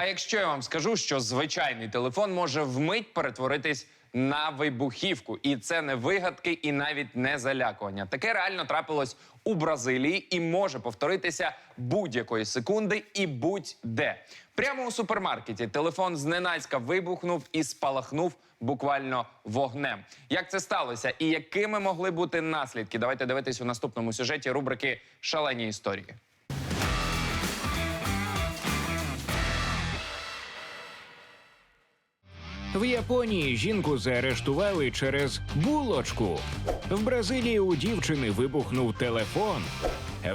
А якщо я вам скажу, що звичайний телефон може вмить перетворитись на вибухівку, і це не вигадки і навіть не залякування. Таке реально трапилось у Бразилії і може повторитися будь-якої секунди і будь-де. Прямо у супермаркеті телефон зненацька вибухнув і спалахнув буквально вогнем. Як це сталося і якими могли бути наслідки? Давайте дивитись у наступному сюжеті рубрики Шалені історії. В Японії жінку заарештували через булочку. В Бразилії у дівчини вибухнув телефон.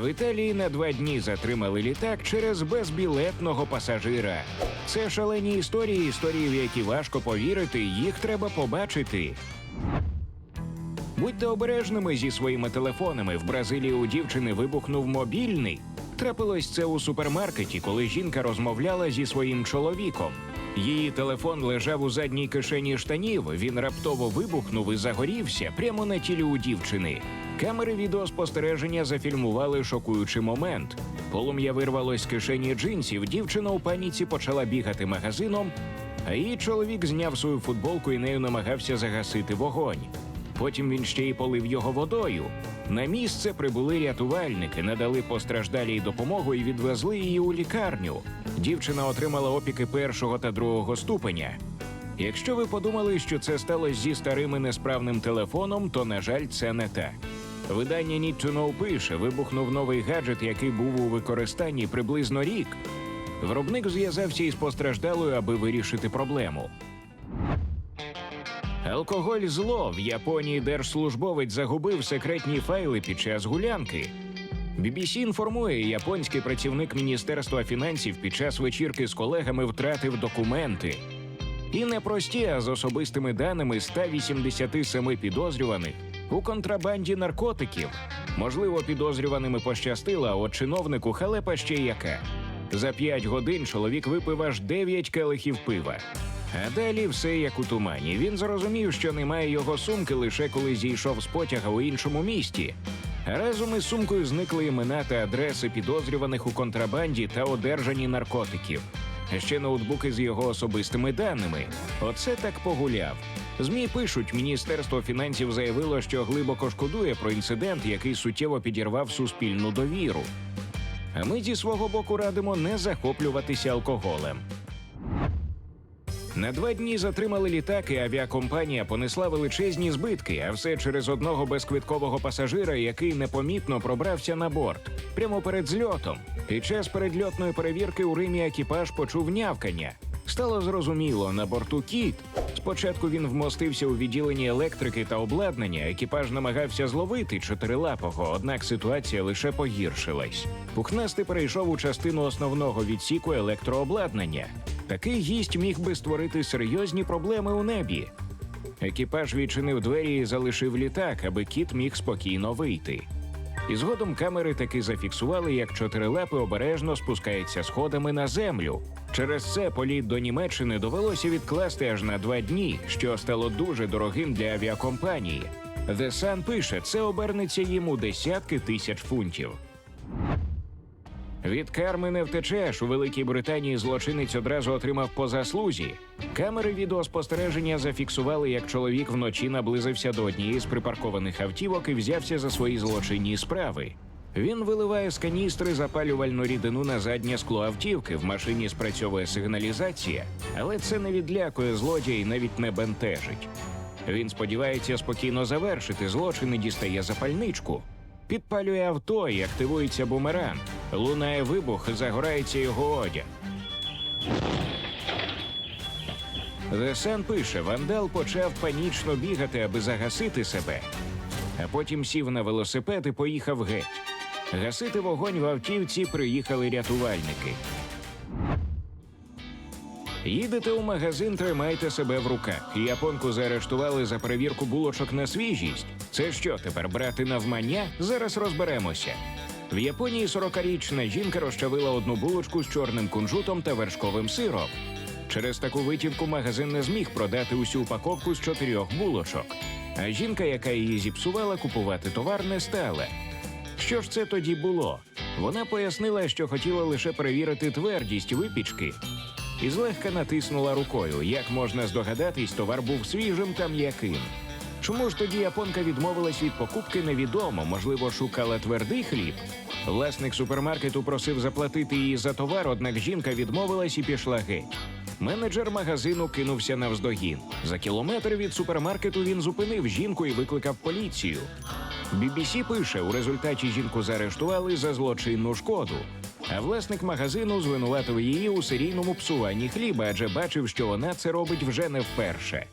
В Італії на два дні затримали літак через безбілетного пасажира. Це шалені історії, історії, в які важко повірити, їх треба побачити. Будьте обережними зі своїми телефонами. В Бразилії у дівчини вибухнув мобільний. Трапилось це у супермаркеті, коли жінка розмовляла зі своїм чоловіком. Її телефон лежав у задній кишені штанів. Він раптово вибухнув і загорівся прямо на тілі у дівчини. Камери відеоспостереження зафільмували шокуючий момент. Полум'я вирвалось з кишені джинсів. Дівчина у паніці почала бігати магазином, а її чоловік зняв свою футболку і нею намагався загасити вогонь. Потім він ще й полив його водою. На місце прибули рятувальники, надали постраждалій допомогу і відвезли її у лікарню. Дівчина отримала опіки першого та другого ступеня. Якщо ви подумали, що це сталося зі старим і несправним телефоном, то на жаль, це не так. Видання Need to Know пише, вибухнув новий гаджет, який був у використанні приблизно рік. Виробник зв'язався із постраждалою, аби вирішити проблему. Алкоголь зло в Японії держслужбовець загубив секретні файли під час гулянки. BBC інформує, японський працівник Міністерства фінансів під час вечірки з колегами втратив документи. І не прості, а з особистими даними 187 підозрюваних у контрабанді наркотиків. Можливо, підозрюваними пощастило, а от чиновнику халепа ще яка. За п'ять годин чоловік випив аж 9 келихів пива. А далі все як у тумані. Він зрозумів, що немає його сумки лише коли зійшов з потяга у іншому місті. Разом із сумкою зникли імена та адреси підозрюваних у контрабанді та одержанні наркотиків. Ще ноутбуки з його особистими даними. Оце так погуляв. ЗМІ пишуть, Міністерство фінансів заявило, що глибоко шкодує про інцидент, який суттєво підірвав суспільну довіру. А ми зі свого боку радимо не захоплюватися алкоголем. На два дні затримали літак, і авіакомпанія понесла величезні збитки, а все через одного безквиткового пасажира, який непомітно пробрався на борт прямо перед зльотом. Під час передльотної перевірки у Римі екіпаж почув нявкання. Стало зрозуміло, на борту кіт. Спочатку він вмостився у відділенні електрики та обладнання. Екіпаж намагався зловити чотирилапого, однак ситуація лише погіршилась. Пухнастий перейшов у частину основного відсіку електрообладнання. Такий гість міг би створити серйозні проблеми у небі. Екіпаж відчинив двері і залишив літак, аби кіт міг спокійно вийти. І згодом камери таки зафіксували, як чотирилапи обережно спускається сходами на землю. Через це політ до Німеччини довелося відкласти аж на два дні, що стало дуже дорогим для авіакомпанії. The Sun пише, це обернеться їм у десятки тисяч фунтів. Від карми не втечеш. У Великій Британії злочинець одразу отримав по заслузі. Камери відеоспостереження зафіксували, як чоловік вночі наблизився до однієї з припаркованих автівок і взявся за свої злочинні справи. Він виливає з каністри запалювальну рідину на заднє скло автівки. В машині спрацьовує сигналізація, але це не відлякує злодія і навіть не бентежить. Він сподівається спокійно завершити злочин і дістає запальничку. Підпалює авто і активується бумеранг. Лунає вибух, загорається його одяг. Sun пише, вандал почав панічно бігати, аби загасити себе, а потім сів на велосипед і поїхав геть. Гасити вогонь в автівці приїхали рятувальники. Їдете у магазин, тримайте себе в руках. Японку заарештували за перевірку булочок на свіжість. Це що тепер брати навмання? Зараз розберемося. В Японії 40-річна жінка розчавила одну булочку з чорним кунжутом та вершковим сиром. Через таку витівку магазин не зміг продати усю упаковку з чотирьох булочок. А жінка, яка її зіпсувала, купувати товар не стала. Що ж це тоді було? Вона пояснила, що хотіла лише перевірити твердість випічки. і злегка натиснула рукою. Як можна здогадатись, товар був свіжим та м'яким. Чому ж тоді японка відмовилась від покупки, невідомо. Можливо, шукала твердий хліб. Власник супермаркету просив заплатити її за товар, однак жінка відмовилась і пішла геть. Менеджер магазину кинувся навздогін. За кілометр від супермаркету він зупинив жінку і викликав поліцію. BBC пише, у результаті жінку заарештували за злочинну шкоду. А власник магазину звинуватив її у серійному псуванні хліба, адже бачив, що вона це робить вже не вперше.